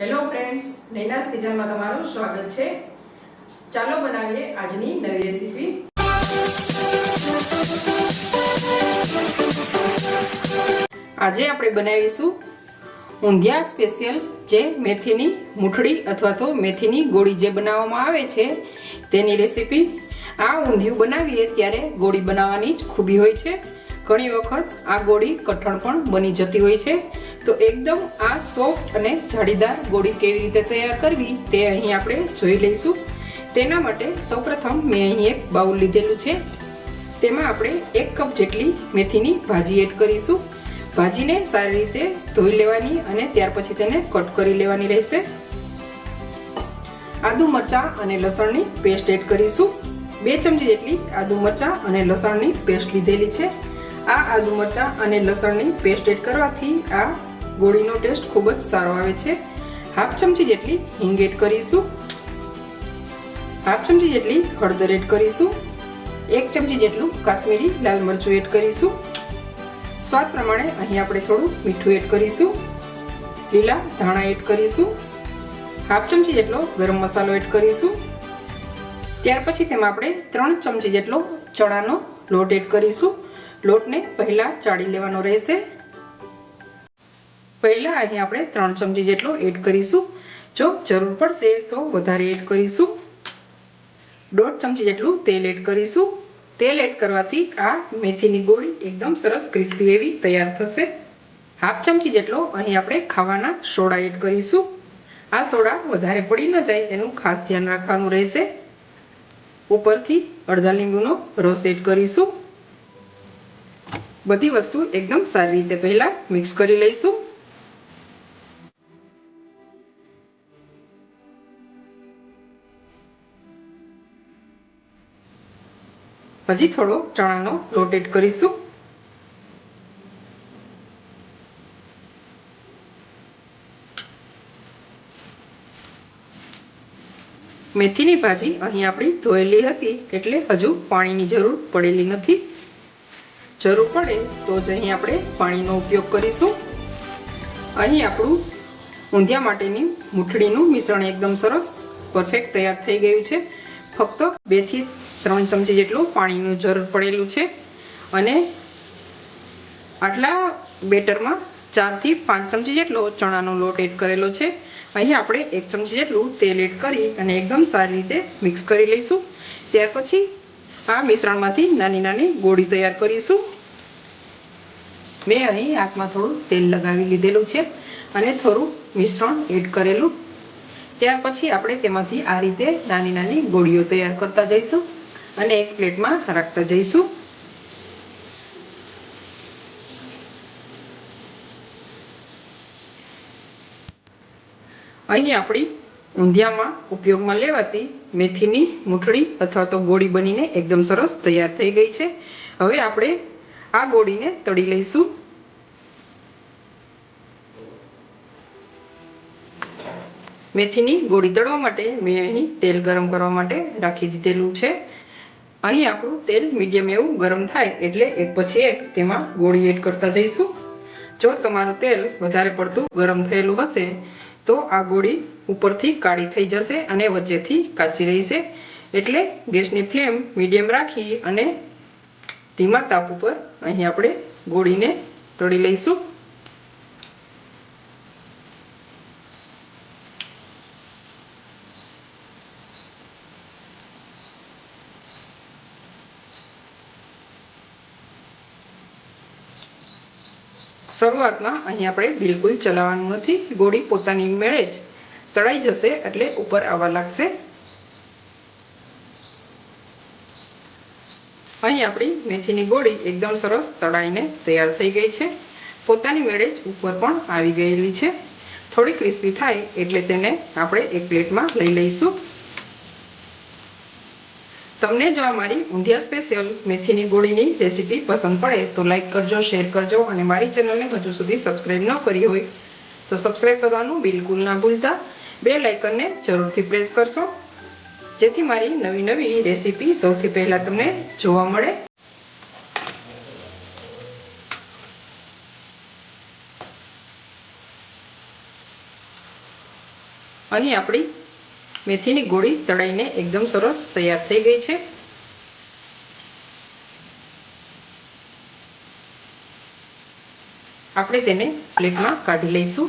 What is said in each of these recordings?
Hello friends નૈનાસ કિચનમાં તમારું સ્વાગત છે. ચાલો બનાવીએ આજની નવી રેસીપી આજે આપણે બનાવીશું ઊંધિયા સ્પેશિયલ જે મેથીની મૂઠડી અથવા તો મેથીની ગોળી જે બનાવવામાં આવે છે, તેની રેસીપી આ ઊંધિયું બનાવીએ ત્યારે ગોળી બનાવવાની જ ખૂબી હોય છે. ઘણી વખત આ ગોળી કઠણ પણ બની જતી હોય છે. તો એકદમ આ સોફ્ટ અને જાળીદાર ગોળી કેવી રીતે તૈયાર કરવી તે અહીં આપણે જોઈ લઈશું. તેના માટે સૌપ્રથમ મેં અહીં એક બાઉલ લીધેલું છે. તેમાં આપણે એક કપ જેટલી મેથીની ભાજી એડ કરીશું. ભાજીને સારી રીતે ધોઈ લેવાની અને ત્યાર પછી તેને કટ કરી લેવાની રહેશે. આદુ મરચાં અને લસણની પેસ્ટ એડ કરીશું. બે ચમચી જેટલી આદુ મરચાં અને લસણની પેસ્ટ લીધેલી છે. આ આદુ મરચાં અને લસણની પેસ્ટ એડ કરવાથી આ ગોળીનો ટેસ્ટ ખૂબ જ સારો આવે છે. હાફ ચમચી જેટલી હિંગ એડ કરીશું. હાફ ચમચી જેટલી હળદર એડ કરીશું. એક ચમચી જેટલું કાશ્મીરી લાલ મરચું એડ કરીશું. સ્વાદ પ્રમાણે અહીં આપણે થોડું મીઠું એડ કરીશું. લીલા ધાણા એડ કરીશું. હાફ ચમચી જેટલો ગરમ મસાલો એડ કરીશું. ત્યાર પછી તેમાં આપણે ત્રણ ચમચી જેટલો ચણાનો લોટ એડ કરીશું. લોટને પહેલા ચાળી લેવાનો રહેશે. પહેલા અહીં આપણે ત્રણ ચમચી જેટલો એડ કરીશું. જો જરૂર પડશે તો વધારે એડ કરીશું. દોઢ ચમચી જેટલું તેલ એડ કરીશું. તેલ એડ કરવાથી આ મેથીની ગોળી એકદમ સરસ ક્રિસ્પી એવી તૈયાર થશે. હાફ ચમચી જેટલો અહીં આપણે ખાવાના સોડા એડ કરીશું. આ સોડા વધારે પડી ન જાય તેનું ખાસ ધ્યાન રાખવાનું રહેશે. ઉપરથી અડધા લીંબુનો રસ એડ કરીશું. બધી વસ્તુ એકદમ સારી રીતે પહેલા મિક્સ કરી લઈશું. પછી થોડો ચણાનો રોટેટ કરીશું. મેથીની ભાજી અહીં આપણી ધોયેલી હતી, એટલે હજુ પાણીની જરૂર પડેલી નથી. જરૂર પડે તો જ અહીં આપણે પાણીનો ઉપયોગ કરીશું. અહીં આપણું ઊંધિયા માટેની મૂઠડીનું મિશ્રણ એકદમ સરસ, પરફેક્ટ તૈયાર થઈ ગયું છે. ફક્ત બેથી ત્રણ ચમચી જેટલું પાણીનું જરૂર પડેલું છે અને આટલા બેટરમાં ચારથી પાંચ ચમચી જેટલો ચણાનો લોટ એડ કરેલો છે. અહીં આપણે એક ચમચી જેટલું તેલ એડ કરી અને એકદમ સારી રીતે મિક્સ કરી લઈશું. ત્યાર પછી આ મિશ્રણમાંથી નાની નાની ગોળી તૈયાર કરીશું. મેં અહીં આંખમાં થોડું તેલ લગાવી લીધેલું છે અને થોડું મિશ્રણ એડ કરેલું. ત્યાર પછી આપણે તેમાંથી આ રીતે નાની નાની ગોળીઓ તૈયાર કરતા જઈશું અને એક પ્લેટમાં રાખતા જઈશું. અહીં આપણી ઊંધિયામાં ઉપયોગમાં લેવાતી મેથીની મૂઠળી અથવા તો ગોળી બનીને એકદમ સરસ તૈયાર થઈ ગઈ છે. હવે આપણે આ ગોળીને તળી લઈશું. મેથીની ગોળી તળવા માટે મેં અહીં તેલ ગરમ કરવા માટે રાખી દીધેલું છે. અહીં આપણું તેલ મીડિયમ એવું ગરમ થાય એટલે એક પછી એક તેમાં ગોળી એડ કરતા જઈશું. જો તમારું તેલ વધારે પડતું ગરમ થયેલું હશે તો આ ગોળી ઉપરથી કાળી થઈ જશે અને વચ્ચેથી કાચી રહેશે. એટલે ગેસની ફ્લેમ મીડિયમ રાખી અને ધીમા તાપ ઉપર અહીં આપણે ગોળીને તળી લઈશું. શરૂઆતમાં અહીં આપણે બિલકુલ ચલાવવાનું નથી. ગોળી પોતાની મેળે જ તળાઈ જશે એટલે ઉપર આવવા લાગશે. અહીં આપણી મેથીની ગોળી એકદમ સરસ તળાઈને તૈયાર થઈ ગઈ છે. પોતાની મેળે જ ઉપર પણ આવી ગયેલી છે. થોડી ક્રિસ્પી થાય એટલે તેને આપણે એક પ્લેટમાં લઈ લઈશું. તમને જો આ મારી ઊંધિયા સ્પેશિયલ મેથીની ગોળીની રેસીપી પસંદ પડે, તો લાઈક કરજો શેર કરજો અને મારી ચેનલને હજુ સુધી સબસ્ક્રાઈબ ન કરી હોય, તો સબસ્ક્રાઈબ કરવાનું બિલકુલ ના ભૂલતા. બે લાઇકનને જરૂરથી પ્રેસ કરશો, જેથી મારી નવી નવી રેસીપી સૌથી પહેલાં તમને જોવા મળે. અહીં આપણી મેથીની ગોળી તળાઈને એકદમ સરસ તૈયાર થઈ ગઈ છે. આપણે તેને પ્લેટમાં કાઢી લઈશું.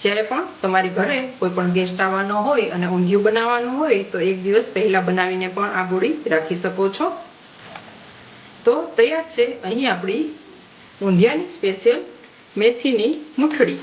જ્યારે પણ તમારી ઘરે કોઈ પણ ગેસ્ટ આવવાનો હોય અને ઊંધિયું બનાવવાનું હોય, તો એક દિવસ પહેલા બનાવીને પણ આ ગોળી રાખી શકો છો. તો તૈયાર છે અહીં આપણી ઊંધિયાની સ્પેશિયલ મેથીની મૂઠડી